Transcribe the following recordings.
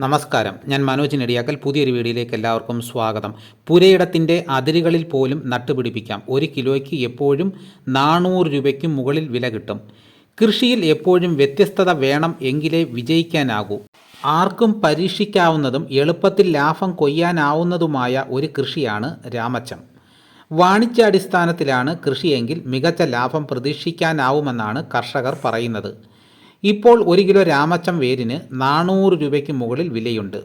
നമസ്കാരം. ഞാൻ മനോജ് നെടിയാക്കൽ. പുതിയൊരു വീഡിയോയിലേക്ക് എല്ലാവർക്കും സ്വാഗതം. പുരയിടത്തിന്റെ അതിരുകളിൽ പോലും നട്ടുപിടിപ്പിക്കാം. ഒരു കിലോയ്ക്ക് എപ്പോഴും നാനൂറ് രൂപയ്ക്ക് മുകളിൽ വില കിട്ടും. കൃഷിയിൽ എപ്പോഴും വ്യത്യസ്തത വേണം എങ്കിലേ വിജയിക്കാനാകൂ. ആർക്കും പരീക്ഷിക്കാവുന്നതും എളുപ്പത്തിൽ ലാഭം കൊയ്യാനാവുന്നതുമായ ഒരു കൃഷിയാണ് രാമച്ചം. വാണിജ്യാടിസ്ഥാനത്തിലാണ് കൃഷിയെങ്കിൽ മികച്ച ലാഭം പ്രതീക്ഷിക്കാനാവുമെന്നാണ് കർഷകർ പറയുന്നത്. ഇപ്പോൾ ഒരു കിലോ രാമച്ചം വേരിന് നാനൂറ് രൂപയ്ക്ക് മുകളിൽ വിലയുണ്ട്.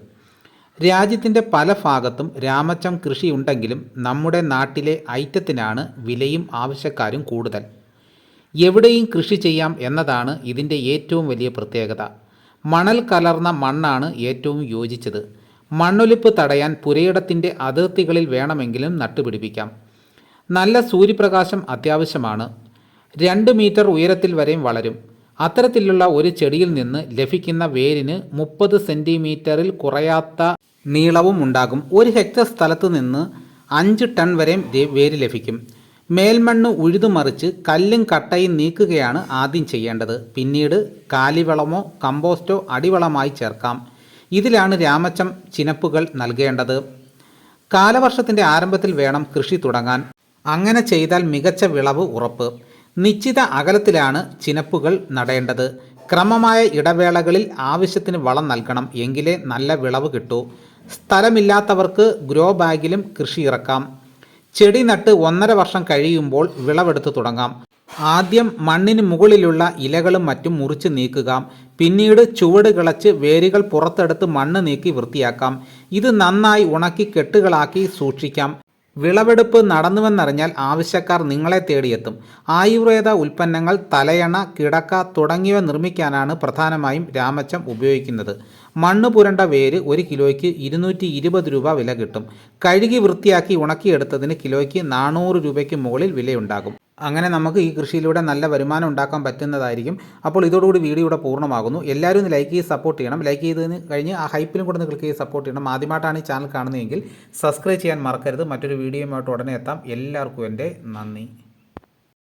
രാജ്യത്തിന്റെ പല ഭാഗത്തും രാമച്ചം കൃഷിയുണ്ടെങ്കിലും നമ്മുടെ നാട്ടിലെ ഐറ്റത്തിനാണ് വിലയും ആവശ്യക്കാരും കൂടുതൽ. എവിടെയും കൃഷി ചെയ്യാം എന്നതാണ് ഇതിന്റെ ഏറ്റവും വലിയ പ്രത്യേകത. മണൽ കലർന്ന മണ്ണാണ് ഏറ്റവും യോജിച്ചത്. മണ്ണൊലിപ്പ് തടയാൻ പുരയിടത്തിന്റെ അതിർത്തികളിൽ വേണമെങ്കിലും നട്ടുപിടിപ്പിക്കാം. നല്ല സൂര്യപ്രകാശം അത്യാവശ്യമാണ്. രണ്ട് മീറ്റർ ഉയരത്തിൽ വരെയും വളരും. അത്തരത്തിലുള്ള ഒരു ചെടിയിൽ നിന്ന് ലഭിക്കുന്ന വേരിന് മുപ്പത് സെന്റിമീറ്ററിൽ കുറയാത്ത നീളവും ഉണ്ടാകും. ഒരു ഹെക്ടർ സ്ഥലത്ത് നിന്ന് അഞ്ച് ടൺ വരെ വേര് ലഭിക്കും. മേൽമണ്ണ് ഉഴുതുമറിച്ച് കല്ലും കട്ടയും നീക്കുകയാണ് ആദ്യം ചെയ്യേണ്ടത്. പിന്നീട് കാലിവളമോ കമ്പോസ്റ്റോ അടിവളമായി ചേർക്കാം. ഇതിലാണ് രാമച്ചം ചിനപ്പുകൾ നൽകേണ്ടത്. കാലവർഷത്തിന്റെ ആരംഭത്തിൽ വേണം കൃഷി തുടങ്ങാൻ. അങ്ങനെ ചെയ്താൽ മികച്ച വിളവ് ഉറപ്പ്. നിശ്ചിത അകലത്തിലാണ് ചിനപ്പുകൾ നടേണ്ടത്. ക്രമമായ ഇടവേളകളിൽ ആവശ്യത്തിന് വളം നൽകണം. എങ്കിലേ നല്ല വിളവ് കിട്ടൂ. സ്ഥലമില്ലാത്തവർക്ക് ഗ്രോ ബാഗിലും കൃഷി ഇറക്കാം. ചെടി നട്ട് ഒന്നര വർഷം കഴിയുമ്പോൾ വിളവെടുത്ത് തുടങ്ങാം. ആദ്യം മണ്ണിന് മുകളിലുള്ള ഇലകളും മറ്റും മുറിച്ച് നീക്കുക പിന്നീട് ചുവട് കിളച്ച് വേരുകൾ പുറത്തെടുത്ത് മണ്ണ് നീക്കി വൃത്തിയാക്കാം. ഇത് നന്നായി ഉണക്കി കെട്ടുകളാക്കി സൂക്ഷിക്കാം. വിളവെടുപ്പ് നടന്നുവെന്നറിഞ്ഞാൽ ആവശ്യക്കാർ നിങ്ങളെ തേടിയെത്തും. ആയുർവേദ ഉൽപ്പന്നങ്ങൾ തലയണ കിടക്ക തുടങ്ങിയവ നിർമ്മിക്കാനാണ് പ്രധാനമായും രാമച്ചം ഉപയോഗിക്കുന്നത്. മണ്ണ് പുരണ്ട വേര് ഒരു കിലോയ്ക്ക് ഇരുന്നൂറ്റി ഇരുപത് രൂപ വില കിട്ടും. കഴുകി വൃത്തിയാക്കി ഉണക്കിയെടുത്തതിന് കിലോയ്ക്ക് നാനൂറ് രൂപയ്ക്ക് മുകളിൽ വിലയുണ്ടാകും. അങ്ങനെ നമുക്ക് ഈ കൃഷിയിലൂടെ നല്ല വരുമാനം ഉണ്ടാക്കാൻ പറ്റുന്നതായിരിക്കും. അപ്പോൾ ഇതോടുകൂടി വീഡിയോ ഇവിടെ പൂർണമാകുന്നു. എല്ലാവരും ലൈക്ക് ചെയ്ത് സപ്പോർട്ട് ചെയ്യണം. ലൈക്ക് ചെയ്തതിന് കഴിഞ്ഞ് ആ ഹൈപ്പിലും കൂടെ ഒന്ന് ക്ലിക്ക് ചെയ്ത് സപ്പോർട്ട് ചെയ്യണം. ആദ്യമായിട്ടാണ് ഈ ചാനൽ കാണുന്നതെങ്കിൽ സബ്സ്ക്രൈബ് ചെയ്യാൻ മറക്കരുത്. മറ്റൊരു വീഡിയോയുമായിട്ട് ഉടനെ എത്താം. എല്ലാവർക്കും എന്റെ നന്ദി.